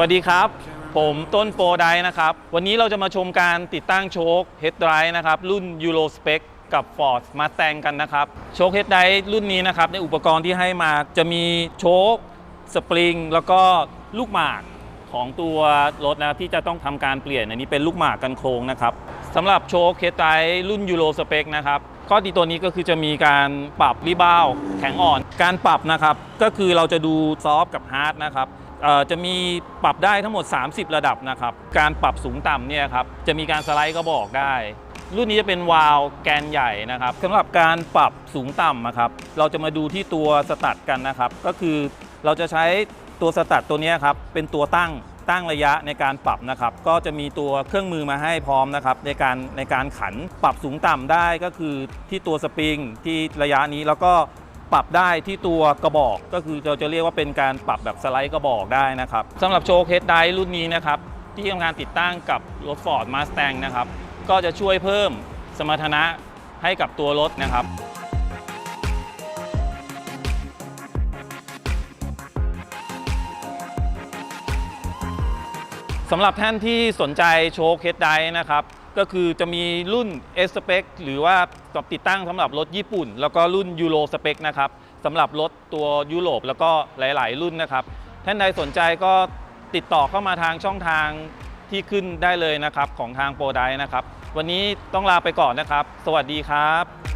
วัสดีครับ ผมต้นโปรไดนะครับ วันนี้เราจะมาชมการติดตั้งโชค Head Drive นะครับ รุ่น Euro Spec กับ Ford Mustang กันนะครับ โชค Head Drive รุ่นนี้นะครับ ในอุปกรณ์ที่ให้มาจะมีโชคสปริง แล้วก็ลูกหมากของตัวรถนะครับที่จะต้องทำการเปลี่ยน อันนี้เป็นลูกหมากกันโครงนะครับสำหรับโชค Head Drive รุ่น Euro Spec นะครับข้อดีตัวนี้ก็คือจะมีการปรับรีบาวแข็งอ่อน การปรับนะครับก็คือเราจะดูซอฟต์กับฮาร์ดนะครับ จะมีปรับได้ทั้งหมด 30 ระดับนะครับ การปรับสูงต่ำเนี่ยครับจะมีการสไลด์ก็บอกได้ รุ่นนี้จะเป็นวาล์วแกนใหญ่นะครับสำหรับการปรับสูงต่ำนะครับเราจะมาดูที่ตัวสตัดกันนะครับ ก็คือเราจะใช้ตัวสตัดตัวนี้ครับเป็นตัวตั้งตั้งระยะในการปรับนะครับ ก็จะมีตัวเครื่องมือมาให้พร้อมนะครับ ในการในการขันปรับสูงต่ำได้ก็คือที่ตัวสปริงที่ระยะนี้แล้วก็ ปรับได้ที่ตัวกระบอกก็คือเราจะเรียกว่าเป็นการปรับแบบสไลด์กระบอกได้นะครับสำหรับโชว์เคสไดรุ่นนี้นะครับที่ทำการติดตั้งกับรถ Ford Mustang นะครับก็จะช่วยเพิ่มสมรรถนะให้กับตัวรถนะครับสำหรับท่านที่สนใจโชว์เคสไดนะครับ ก็คือจะมีรุ่น S Spec หรือว่าติดตั้งสำหรับรถญี่ปุ่น แล้วก็รุ่น Euro Spec นะครับสำหรับรถตัวยุโรปแล้วก็หลาย ๆ รุ่นนะครับท่านใดสนใจก็ติดต่อเข้ามาทางช่องทางที่ขึ้นได้เลยนะครับของทางโปรไดนะครับ วันนี้ต้องลาไปก่อนนะครับ สวัสดีครับ